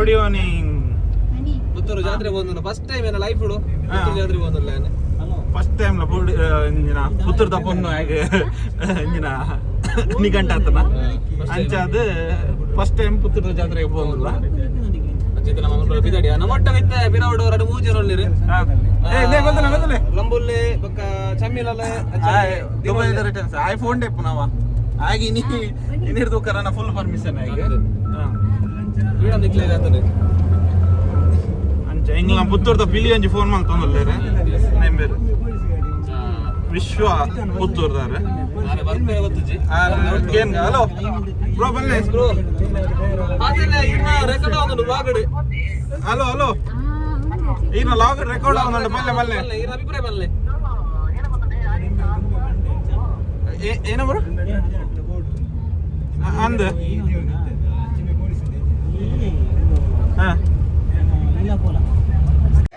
ಹೊಡಿಯೋನಿ ಪುತ್ತೂರು ಜಾತ್ರೆ ಬಂದು first time ಏನ ಲೈಫ್ ಇಡು. ಪುತ್ತೂರು ಜಾತ್ರೆ ಬಂದಿಲ್ಲ ಫಸ್ಟ್ ಟೈಮ್ ಪುಡಿ ಇಂಜಿನ. ಪುತ್ತೂರ್ದ ಪೊನ್ನು ಹಾಗೆ? ಇಂಜಿನ. ನಿಘಂಟ ಆತನ? ಅಂಚಾದ ಫಸ್ಟ್ ಟೈಮ್ ಪುತ್ತೂರ್ದ ಜಾತ್ರೆಗೆ ಬಂದಿಲ್ಲ. ಅಂಚಿತ ನಮ್ಮ ಮಕ್ಕಳು ಬಿದಾಡಿ ನಮ್ಮ ಒಟ್ಟ ಮಿತ್ತ ಬಿರಾವಡು ಎರಡು ಮೂರು ಜನ ಒಳ್ಳಿರಿ ಏ ಲೇ ಗೊತ್ತಲ್ಲ ಗೊತ್ತಲ್ಲ ಲಂಬುಲ್ಲೆ ಬೊಕ್ಕ ಚಮ್ಮಿಲಲ್ಲ ದುಬೈದ ರಿಟರ್ನ್ಸ್ ಐ ಫೋನ್ ಡೇಪ್ ನಾವ. ಆಗಿ ನೀ ಇನ್ನಿರ್ದು ಕರನ ಫುಲ್ ಪರ್ಮಿಷನ್ ಆಗಿ. ಈಡ ನಿಕ್ಲೆ ಆಗ್ತದೆ ಅಂಚ ಇಂಗ್ಲ ಪುತ್ತೂರ್ದ ಪಿಲಿ ಒಂಜಿ ಫೋನ್ ಮಾಡಿ ನೇಮ್ ಬೇರೆ ವಿಶ್ವ ಪುತ್ತೂರ್ದಾರೆ. ಹಲೋ. ಬ್ರೋ ಬನ್ನಿ. ಬ್ರೋ. ರೆಕಾರ್ಡ್ ಆಗೋದು ಬಾಗಡೆ ಹಲೋ ಹಲೋ. ಈನ ಲಾಗ್ ರೆಕಾರ್ಡ್ ಆಗೋದು ಬಲ್ಲೆ ಬಲ್ಲೆ ಬಲ್ಲೆ ಅಭಿಪ್ರಾಯ ಏನ ಬ್ರೋ? ಅಂದ.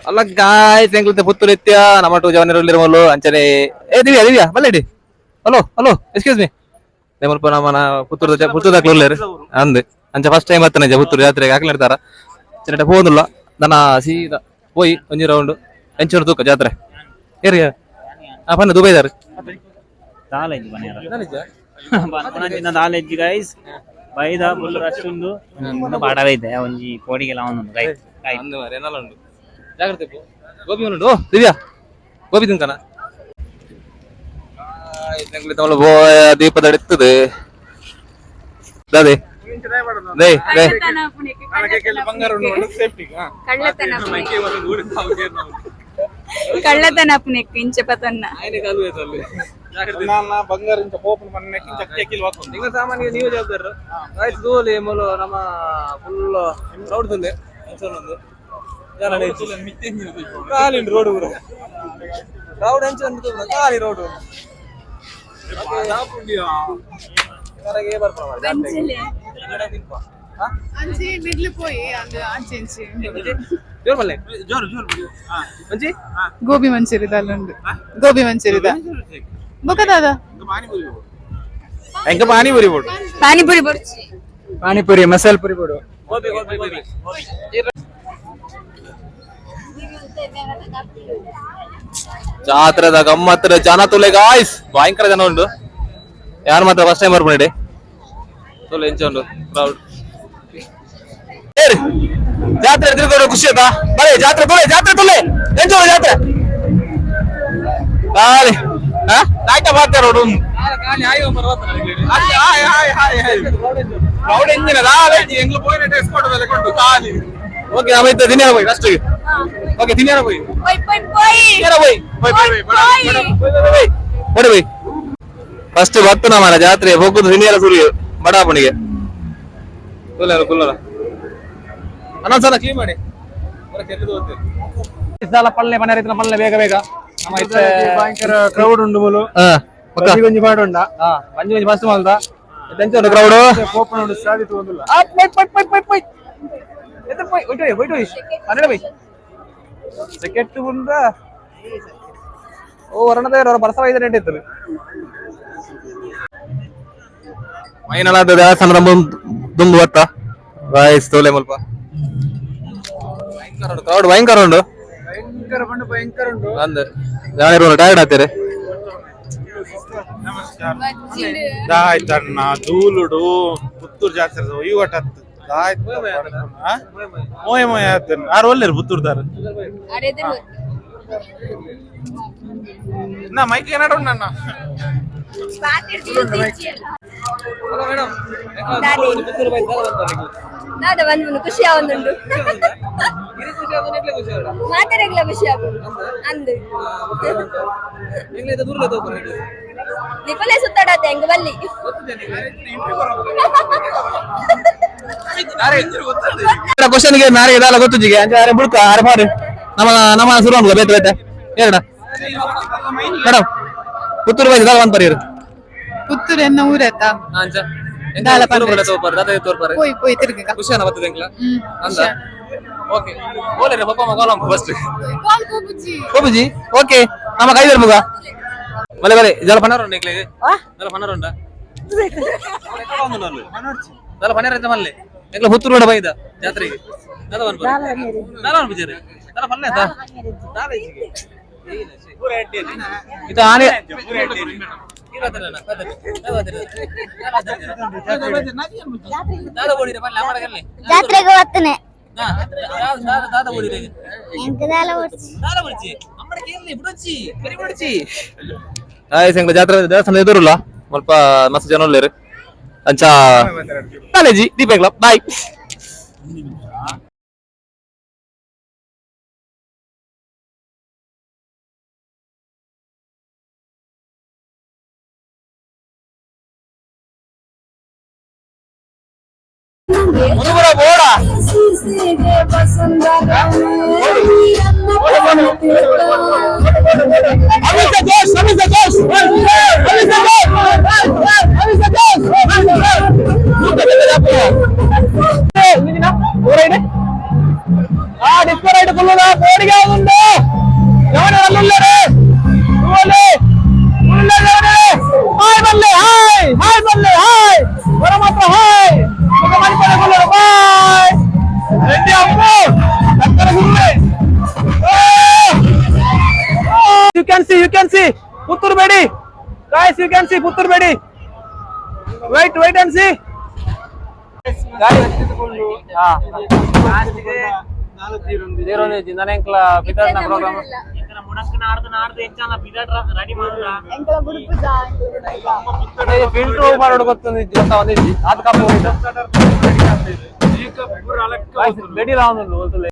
ಅಲ್ಲ ಗಾಯ್ ತೆಂಗ್ಲತೆ ಪುತ್ತೂರು ಎತ್ಯ ನಮ್ಮ ಟು ಜವನರಲ್ಲಿ ಮೊಲು ಅಂಚನೆ. ಏ ದಿವ್ಯಾ ದಿವ್ಯಾ ಬಲ್ಲೆಡಿ ಹಲೋ ಹಲೋ ಎಕ್ಸ್ಕ್ಯೂಸ್ ಮೀ ನೆಮಲ್ಪ ನಮ್ಮ ಪುತ್ತೂರು ಪುತ್ತೂರು ದಾಖಲೆ ಅಂದ್. ಅಂಚ ಫಸ್ಟ್ ಟೈಮ್ ಬತ್ತನೆ ಪುತ್ತೂರು ಜಾತ್ರೆಗೆ ಹಾಕ್ಲಿರ್ತಾರ ಚಿರಟ ಹೋದಿಲ್ಲ ದನ ಸೀದಾ ಹೋಯ್ ಒಂಜಿ ರೌಂಡ್ ಎಂಚೂರು ತೂಕ ಜಾತ್ರೆ. ಏರಿ ಆ ಪನ್ನ ದುಬೈದಾರ ದಾಲೆಜ್ಜಿ ಗೈಸ್ ಬೈದ ಫುಲ್ ರಶ್ ಉಂಡು ಒಂದು ಬಾಡವೈತೆ ಒಂಜಿ ಕೋಡಿಗೆಲ ಅವನು ಗೈಸ್ ಅಂದು ಮಾರೆ ಎನ್ನಲ ಉಂಡು ಜಾಗ್ರತೆ ಪೋ ಗೋಬಿ ಉಂಡು ಓ ದಿವ್ಯಾ ಗೋಬಿ ತಿನ್ಕನ ತೆಂಗ್ಲಿ ತಮಲ ಬೋ ದೀಪದ ಎತ್ತದು ದಾದೆ ದೇ ದೇ ಬಂಗಾರ ಸೇಫ್ಟಿ ಕಳ್ಳತನ ಕಳ್ಳತನ ಪುನಕ್ಕೆ ಇಂಚ ಪತನ್ನ ನಾನು ಬಂಗಾರ ಇಂಚ ಓಪನ್ ಮನೆಕ್ಕಿಂತ ಕೇಕಿಲ್ ಹಾಕೊಂಡು ನಿಂಗ ಸಾಮಾನ್ಯ ನೀವು ಜವಾಬ್ದಾರ ಆಯ್ತು ದೂಲಿ ಮೊಲು ನಮ್ಮ ಫುಲ್ ರೌಡ್ ತುಲ್ಲೆ ಒಂದು ಕಾಲಿಂಡ್ ರೋಡ್ ಊರ ರೌಡ್ ಹೆಂಚ ಕಾಲಿ ರೋಡ್ ಹೊರಗೆ ಬರ್ಪ ಬೆಂಚಲ್ಲಿ ಅಂಚೆ ಮಿಡ್ಲು ಪೋಯಿ ಅದು ಆಚೆ ಇಂಚೆ ಜೋರ್ ಮಲ್ಲೆ ಜೋರು ಜೋರು ಮಂಚಿ ಗೋಬಿ ಬೊಕದಾದ ಹೆಂಗ ಪಾನಿ ಬುರಿ ಬೋಡು ಪಾನಿಪುರಿ ಬರ್ಚಿ ಪಾನಿಪುರಿ ಮಸಾಲ ಪುರಿ ಗೋಬಿ ಜಾತ್ರೆದ ಗಮ್ಮತ್ತರ ಜನ ತುಲೆ ಗಾಯ್ಸ್ ಭಯಂಕರ ಜನ ಉಂಟು ಯಾರು ಮಾತ್ರ ಫಸ್ಟ್ ಟೈಮ್ ಬರ್ಬಿಡಿ ತುಲೆ ಎಂಚ ಉಂಟು ಕ್ರೌಡ್ ಜಾತ್ರೆ ತಿರ್ಗೋಡು ಖುಷಿ ಆಯ್ತಾ ಬರೀ ಜಾತ್ರೆ ತುಲೆ ಜಾತ್ರೆ ತುಲೆ ಎಂಚ ಜಾತ್ರೆ ಕಾಲಿ ಹಾ ನಾಯ್ಕ ಬಾರ್ತೆ ರೋಡ್ ಒಂದು. ಕ್ರೌಡ್ ಎಂಜಿನ ಎಂಗ್ಲು ಪೋಯಿನ ಟೆಸ್ಟ್ ಕಾಲಿ ಓಕೆ ಆಮೇಲೆ ದಿನ ಹೋಗಿ ಫಸ್ಟ್ ಓಕೆ ದಿನ ಹೋಗಿ ಪೊಯ್ ಪೊಯ್ ಪೊಯ್ ದಿನ ಹೋಗಿ ಹೋಯ್ ಹೋಯ್ ಹೋಯ್ ಹೋಯ್ ಫಸ್ಟ್ ಬರ್ತನ ಮಾರ ಜಾತ್ರೆ ಹೋಗುದು ಹಿನಿಯರ ಸುರಿಯು ಬಡಾಪಣಿಗೆ ಕುಲ್ಲರ ಕುಲ್ಲರ ಅನ್ನೊಂದ್ಸಲ ಕ್ಲೀನ್ ಮಾಡಿ. ಸಲ ಪಲ್ಲೆ ಮನೆ ರೈತನ ಪಲ್ಲೆ ಬೇಗ ಬೇಗ. ಇತ್ತೆ ಭಯಂಕರ ಕ್ರೌಡ್ ಉಂಡು ಮೂಲು ಹಾ ಒಂಜಿ ಒಂಜಿ ಪಾಡುಂಡ ಹಾ ಮಂಜು ಮಂಜು ಫಸ್ಟ್ ಮಾಲ್ದ ಎಂತ ಉಂಟು ಕ್ರೌಡ್ ಕೋಪನ ಉಂಡು ಸಾಧಿತು ಒಂದಿಲ್ಲ ಸೆಕೆಟ್ ಉಂಡ ಓ ವರ್ಣದ ಅವರ ಬರಸವ ಐದು ನೆಂಟು ಇತ್ತು ಮೈನಲಾದ ದೇವಸ್ಥಾನದ ದುಂಬು ಬತ್ತ ವಾಯ್ಸ್ ತೋಲೆ ಮುಲ್ಪ. ಭಯಂಕರ ಉಂಟು ಕ್ರೌಡ್ ಭಯಂಕರ ಉಂಟು. ಭಯಂಕರ ಬಂಡು ಭಯಂಕರ ಉಂಡು ಅಂದ್ ಜಾಣಿರು ಟೈರ್ಡ್ ಆಗ್ತಾರೆ? ದಾಯ್ತಣ್ಣ ಧೂಳುಡು ಪುತ್ತೂರು ಜಾತ್ರೆ ಇವಟ್ ಹತ್ತು ದಾಯ್ತು ಮೋಯ ಮೋಯ ಆಯ್ತು ಆರು ಪುತ್ತೂರ್ದಾರ ಅರೆದು ನಾ ಮೈಕ್ ಏನಾಡು ನನ್ನ ನಾದ ಬಂದು ಖುಷಿ ಆವೊಂದುಂಡು ಮಾತಾಡಗ್ಲ ಖುಷಿ ಆಗುದು ಅಂದು ನಿಪಲೆ ಸುತ್ತಾಡತ್ತೆ ಹೆಂಗ ಬಲ್ಲಿ ಕ್ವಶನ್ ಗೆ ನಾರಿಗೆ ಇದೆಲ್ಲ ಗೊತ್ತು ಜಿಗೆ ಅಂದ್ರೆ ಅರೆ ಬುಡ್ಕ ಅರೆ ಮಾಡು ನಮ್ಮ ನಮ್ಮ ಶುರು ಮಾಡುವ ಬೇತೆ ಬೇತೆ ಹೇಳ ಮೇಡಮ್ ಪುತ್ತೂರು ಬೈದು ದಾಲ ಬಂದ್ ಪರಿಯರು ಪುತ್ತೂರು ಎನ್ನ ಊರತ್ತ ಅಂಚ ದಾಲ ಪಂದ್ರೆ. ತೋಪರ್ ದಾದ ತೋರ್ಪರ್ ಪೋಯಿ ಪೋಯಿ ತಿರ್ಗ ಖುಷಿಯನ್ನ ಬರ್ತದೆ ಎಂಕ್ಲ ಹ್ಮ್ ಅಂದ ಓಕೆ. ಓಲೆ ಪಪ್ಪ ಮಗ ಕಾಲ್ ಫಸ್ಟ್ ಕಾಲ್ ಕೂಗುಚಿ. ಓಬುಜಿ ಓಕೆ. ನಮ್ಮ ಕೈದರ್ ಮಗ. ಬಲೆ ಬಲೆ ಜಲ ಪನ್ನರ ಉಂಡ ಎಂಕ್ಲೆಗೆ ಜಲ ಪನ್ನರ ಉಂಡ ಜಲ ಪನ್ನರ ಅಂತ ಮಲ್ಲೆ ಬೈದ ಜಾತ್ರೆಗೆ. ಬರ್ಬೋದು ಆಯ್ತಾ? ಈಚೆಗೆ. ಇದು ಆನೆ. ಜಾತ್ರೆಗೆ ಹೋಗ್ತಾನೆ. ದಾದ ಬೋಡಿರಿ ಎಂಕದಾಲ ಓಡಿಸಿ ಹಾಯ್ ಸಂಗ್ಲ ಜಾತ್ರೆ ದೇವಸ್ಥಾನ ಎದುರುಲ್ಲ ಸ್ವಲ್ಪ ಮಸ್ತ್ ಜನ ಉಳ್ಳೇರು ಅಂಚ ಕಾಲೇಜಿ ದೀಪಕ್ಲ ಬಾಯ್ ಹಸಿಗೆ ಬಸಂದ ಅಮಿತ ದೋಷ್ ಅಮಿತ ದೋಷ್ ಅಮಿತ ದೋಷ್ C Puttur Bedi guys you can see Puttur Bedi white white and C ನನಂಕ್ಲ ವಿತರಣಾ ಪ್ರೋಗ್ರಾಮ್ ಮುಡಂಕ ನಾಡ್ದು ನಾಡ್ದು ಹೆಚ್ಚಾನ ಬಿದಟ್ ರೆಡಿ ಮಾಡುದ ಫಿಲ್ಟರ್ ಮಾಡೋದು ಗೊತ್ತೊಂದು ಅಂತ ಒಂದಿಜ್ಜಿ ಅದು ಕಪ್ಪು ಬೆಡಿ ರಾವಣುಂಡು ಗೊತ್ತಲ್ಲ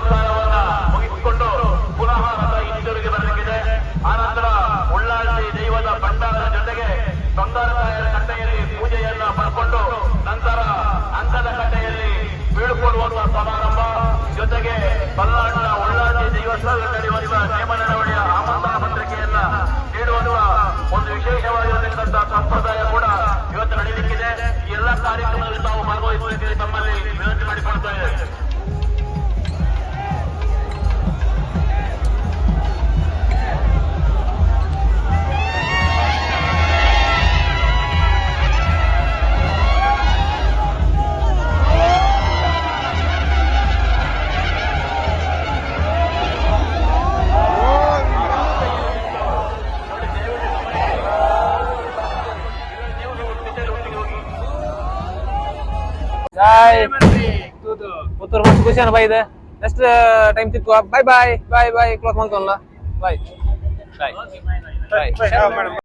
ಪುರಸ್ಕಾರವನ್ನ ಮುಗಿಸಿಕೊಂಡು ಪುನಃ ರಥ ಹಿಂದಿರುಗಿ ಬರಲಿಕ್ಕಿದೆ. ಆನಂತರ ಉಳ್ಳಾಳಿ ದೈವದ ಭಂಡಾರದ ಜೊತೆಗೆ ತಾಯರ ಕಟ್ಟೆಯಲ್ಲಿ ಪೂಜೆಯನ್ನ ಪಡ್ಕೊಂಡು ನಂತರ ಅಂಕದ ಕಟ್ಟೆಯಲ್ಲಿ ಬೀಳ್ಕೊಡುವಂತಹ ಸಮಾರಂಭ. ಜೊತೆಗೆ ಬಲ್ಲಾಳ ಉಳ್ಳಾಳಿ ದೈವಸ್ಥಾನ ನಡೆಯುವಂತಹ ನೇಮ ನಡವಳಿಯ ಆಮಂತ್ರಣ ಪತ್ರಿಕೆಯನ್ನ ನೀಡುವಂತಹ ಒಂದು ವಿಶೇಷವಾಗಿರತಕ್ಕಂತಹ ಸಂಪ್ರದಾಯ ಕೂಡ ಇವತ್ತು ನಡೆಯಲಿಕ್ಕಿದೆ ಎಲ್ಲ ಕಾರ್ಯಕ್ರಮದಲ್ಲಿ ತಾವು ಭಾಗವಹಿಸಬೇಕೆಂದು ತಮ್ಮಲ್ಲಿ ವಿನಂತಿ ಮಾಡಿಕೊಳ್ತಾ ಬಾಯ್ ಪುತ್ತೂರು ಮಸ್ತ್ ಖುಷಿ ಅನ್ನ ಬಾಯ್ ಇದೆ. Next time ಸಿಕ್ಕುವ bye bye bye bye close ಮಾಡ್ಕೊಳ್ಳ bye bye ಬಾಯ್